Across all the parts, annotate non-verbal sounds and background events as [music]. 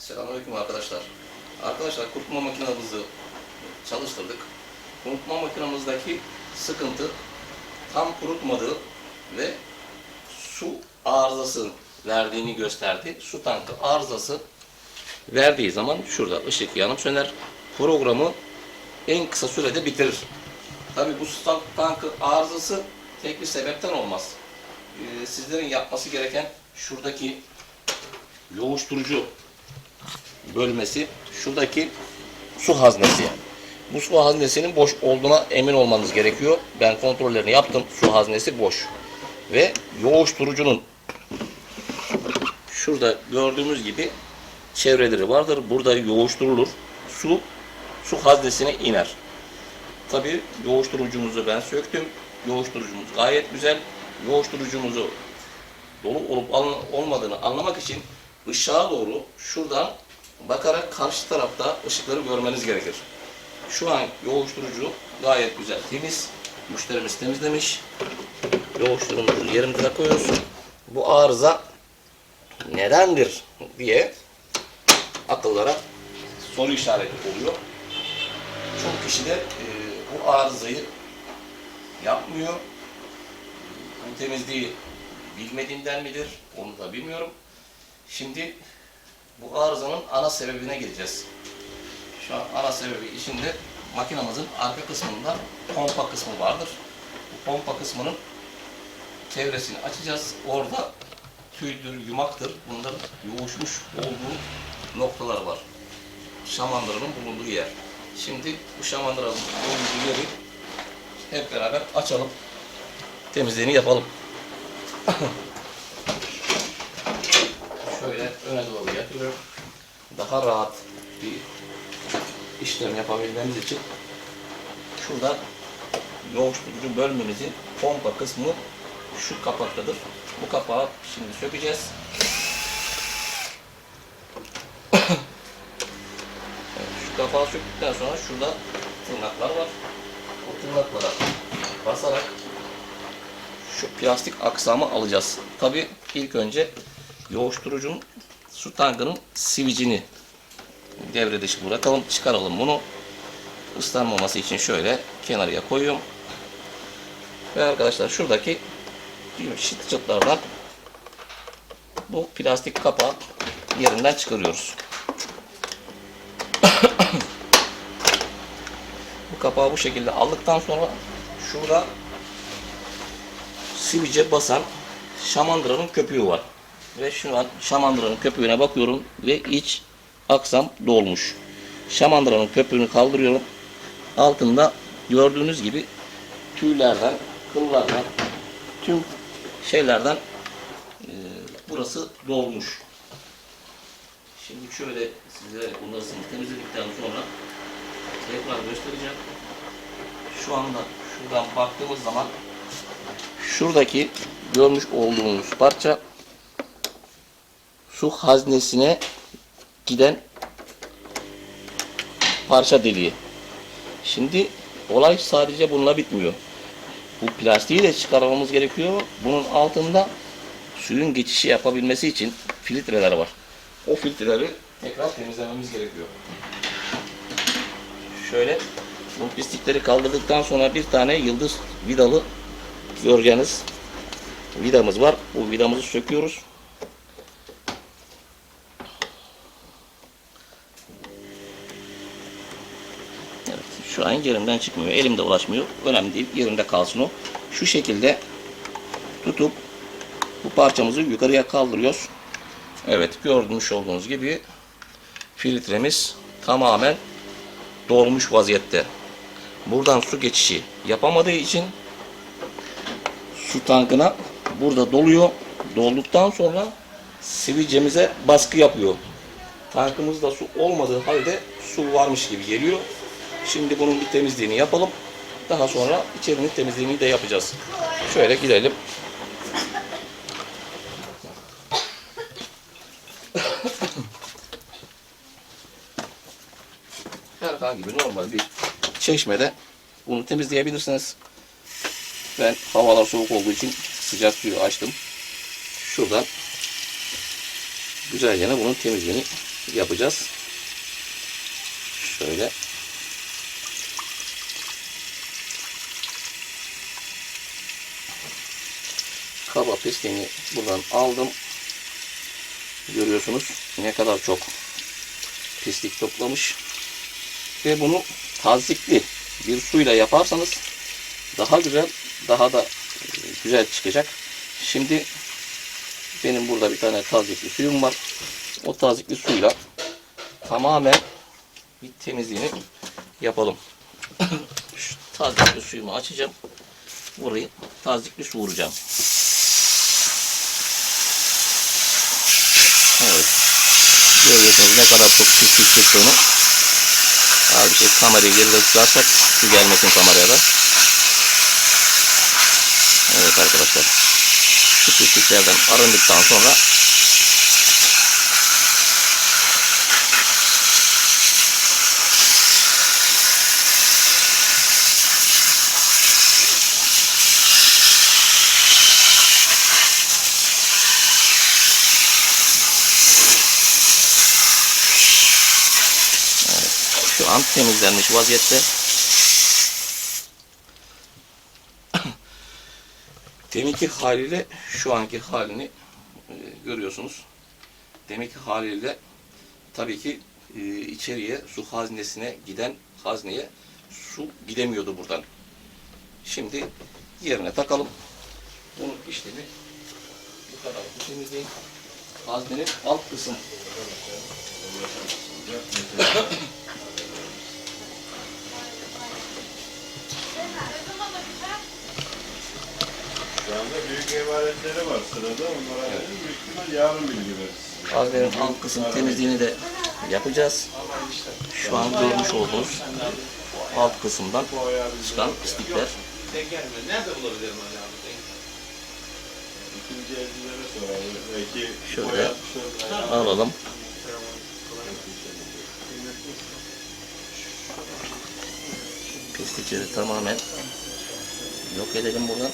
Selamünaleyküm arkadaşlar. Arkadaşlar kurutma makinamızı çalıştırdık. Kurutma makinamızdaki sıkıntı tam kurutmadığı ve su arızası verdiğini gösterdi. Su tankı arızası verdiği zaman şurada ışık yanıp söner. Programı en kısa sürede bitirir. Tabi bu su tank- tankı arızası tek bir sebepten olmaz. Ee, sizlerin yapması gereken şuradaki yoğuşturucu bölmesi şuradaki su haznesi. Bu su haznesinin boş olduğuna emin olmanız gerekiyor. Ben kontrollerini yaptım. Su haznesi boş. Ve yoğuşturucunun şurada gördüğümüz gibi çevreleri vardır. Burada yoğuşturulur. Su su haznesine iner. Tabii yoğuşturucumuzu ben söktüm. Yoğuşturucumuz gayet güzel. Yoğuşturucumuzu dolu olup olmadığını anlamak için ışığa doğru şuradan bakarak karşı tarafta ışıkları görmeniz gerekir. Şu an yoğuşturucu gayet güzel temiz. Müşterimiz temizlemiş. Yoğuşturumuzu yerimize koyuyoruz. Bu arıza nedendir diye akıllara soru işareti oluyor. Çok kişi de e, bu arızayı yapmıyor. Bu temizliği bilmediğinden midir? Onu da bilmiyorum. Şimdi bu arızanın ana sebebine geleceğiz. Şu an ana sebebi içinde makinamızın arka kısmında pompa kısmı vardır. Bu pompa kısmının çevresini açacağız. Orada tüydür, yumaktır. Bunların yoğuşmuş olduğu noktalar var. Şamandıranın bulunduğu yer. Şimdi bu şamandıranın bulunduğu yeri hep beraber açalım. Temizliğini yapalım. [laughs] Şöyle öne doğru yatırıyorum. Daha rahat bir işlem yapabilmemiz için şurada yoğuşturucu bölmemizin pompa kısmı şu kapaktadır. Bu kapağı şimdi sökeceğiz. Şu kapağı söktükten sonra şurada tırnaklar var. O tırnaklara basarak şu plastik aksamı alacağız. Tabi ilk önce yoğuşturucunun su tankının sivicini devre dışı bırakalım. Çıkaralım bunu. Islanmaması için şöyle kenarıya koyuyorum. Ve arkadaşlar şuradaki şit çıtlardan bu plastik kapağı yerinden çıkarıyoruz. [coughs] bu kapağı bu şekilde aldıktan sonra şurada sivice basan şamandıranın köpüğü var. Ve şu an şamandıranın köpüğüne bakıyorum ve iç aksam dolmuş. Şamandıranın köpüğünü kaldırıyorum. Altında gördüğünüz gibi tüylerden, kıllardan, tüm şeylerden e, burası dolmuş. Şimdi şöyle size bunları temizledikten sonra tekrar göstereceğim. Şu anda şuradan baktığımız zaman şuradaki görmüş olduğunuz parça su haznesine giden parça deliği. Şimdi olay sadece bununla bitmiyor. Bu plastiği de çıkarmamız gerekiyor. Bunun altında suyun geçişi yapabilmesi için filtreler var. O filtreleri tekrar temizlememiz gerekiyor. Şöyle bu pislikleri kaldırdıktan sonra bir tane yıldız vidalı göreceğiniz vidamız var. Bu vidamızı söküyoruz. Evet, an yerimden çıkmıyor. Elimde ulaşmıyor. Önemli değil. Yerinde kalsın o. Şu şekilde tutup bu parçamızı yukarıya kaldırıyoruz. Evet, görmüş olduğunuz gibi filtremiz tamamen dolmuş vaziyette. Buradan su geçişi yapamadığı için su tankına burada doluyor. Dolduktan sonra sivicemize baskı yapıyor. Tankımızda su olmadığı halde su varmış gibi geliyor. Şimdi bunun bir temizliğini yapalım. Daha sonra içerinin temizliğini de yapacağız. Şöyle gidelim. [coughs] Herhangi bir normal bir çeşmede bunu temizleyebilirsiniz. Ben havalar soğuk olduğu için sıcak suyu açtım. Şuradan güzel yana bunun temizliğini yapacağız. Şöyle. Pisliğini buradan aldım. Görüyorsunuz ne kadar çok pislik toplamış. Ve bunu tazikli bir suyla yaparsanız daha güzel, daha da e, güzel çıkacak. Şimdi benim burada bir tane tazikli suyum var. O tazikli suyla tamamen bir temizliğini yapalım. [coughs] Şu tazikli suyumu açacağım. Burayı tazikli su vuracağım. Evet. Görüyorsunuz ne kadar çok pislik çıktığını. Abi şey kamerayı geride tutarsak su gelmesin kameraya da. Evet arkadaşlar. Şu pisliklerden arındıktan sonra an temizlenmiş vaziyette. [coughs] Deminki haliyle şu anki halini e, görüyorsunuz. Deminki haliyle tabii ki e, içeriye su haznesine giden hazneye su gidemiyordu buradan. Şimdi yerine takalım. Bunun işlemi bu kadar. Bu temizliğin haznenin alt kısmı. [coughs] [coughs] emanetleri var sırada. Onlara evet. büyük ihtimal yarın bilgi veririz. Haznenin alt kısım temizliğini de yapacağız. Şu an görmüş olduğunuz alt kısımdan çıkan pislikler. Şöyle alalım. Pislikleri tamamen yok edelim buradan.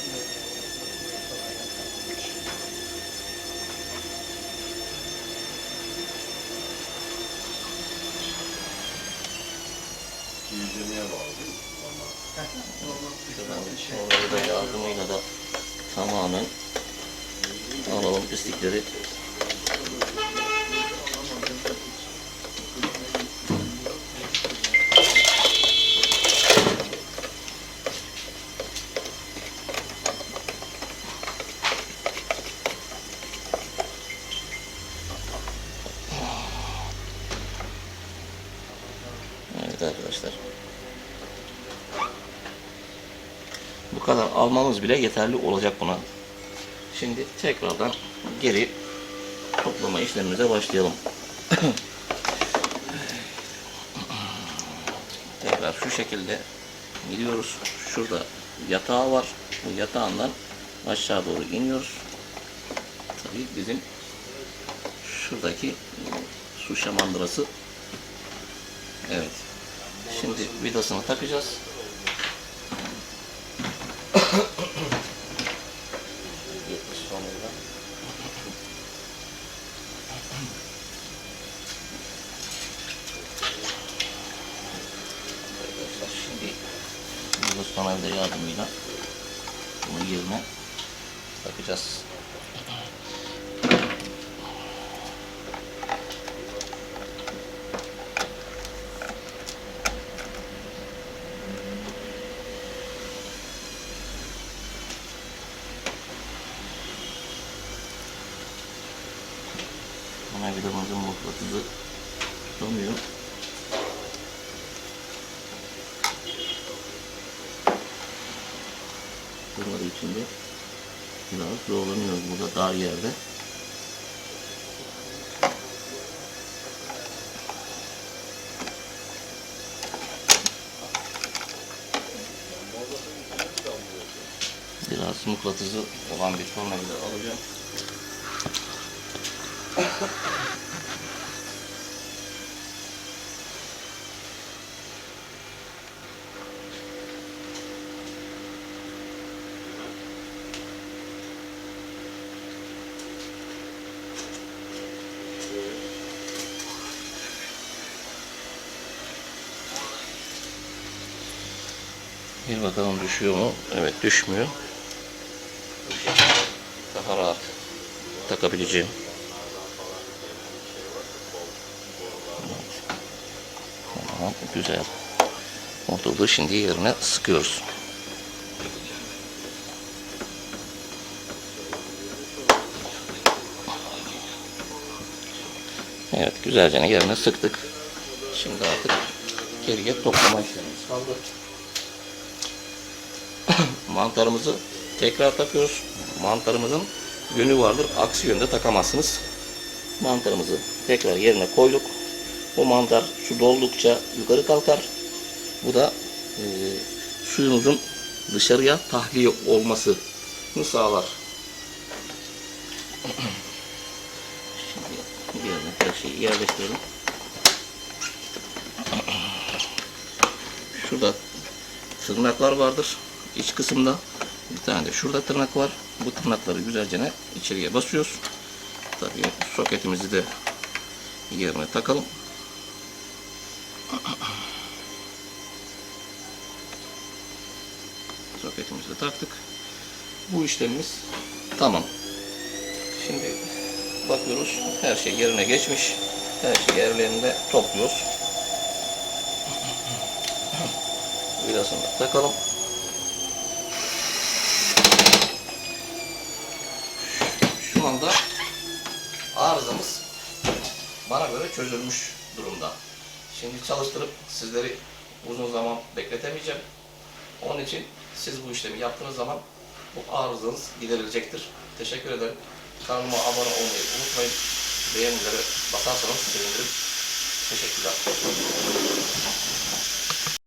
Yüzlemeye bağlı değil mi? Orayı da yardımıyla da tamamen alalım pislikleri. Arkadaşlar. Bu kadar almamız bile yeterli olacak buna. Şimdi tekrardan geri toplama işlemimize başlayalım. [clears throat] Tekrar şu şekilde gidiyoruz. Şurada yatağı var. Bu yatağından aşağı doğru iniyoruz. Tabii bizim şuradaki su şamandırası. Evet. Şimdi vidasını takacağız. Yunus panelde yardımıyla bunu yerine takacağız. Vidamızın mıknatısı tutamıyor. Durmadığı için de biraz zorlanıyoruz burada dar yerde. Biraz mıknatısı olan bir tornavida alacağım. Bakalım düşüyor mu? Evet düşmüyor. Daha rahat takabileceğim. Tamam güzel. Oturdu şimdi yerine sıkıyoruz. Evet güzelce yerine sıktık. Şimdi artık geriye toplama işlemimiz kaldı. Mantarımızı tekrar takıyoruz. Mantarımızın yönü vardır. Aksi yönde takamazsınız. Mantarımızı tekrar yerine koyduk. Bu mantar su doldukça yukarı kalkar. Bu da e, suyunuzun dışarıya tahliye olmasını sağlar. Şimdi yerine her şeyi yerleştirelim. Şurada tırnaklar vardır iç kısımda. Bir tane de şurada tırnak var. Bu tırnakları güzelce içeriye basıyoruz. Tabii soketimizi de yerine takalım. [clears throat] Soketimizi de taktık. Bu işlemimiz tamam. Şimdi bakıyoruz her şey yerine geçmiş. Her şey yerlerinde topluyoruz. [clears throat] Vidasını da takalım. Şu anda arızamız bana göre çözülmüş durumda. Şimdi çalıştırıp sizleri uzun zaman bekletemeyeceğim. Onun için siz bu işlemi yaptığınız zaman bu arızanız giderilecektir. Teşekkür ederim. Kanalıma abone olmayı unutmayın. Beğenilere basarsanız sevinirim. Teşekkürler.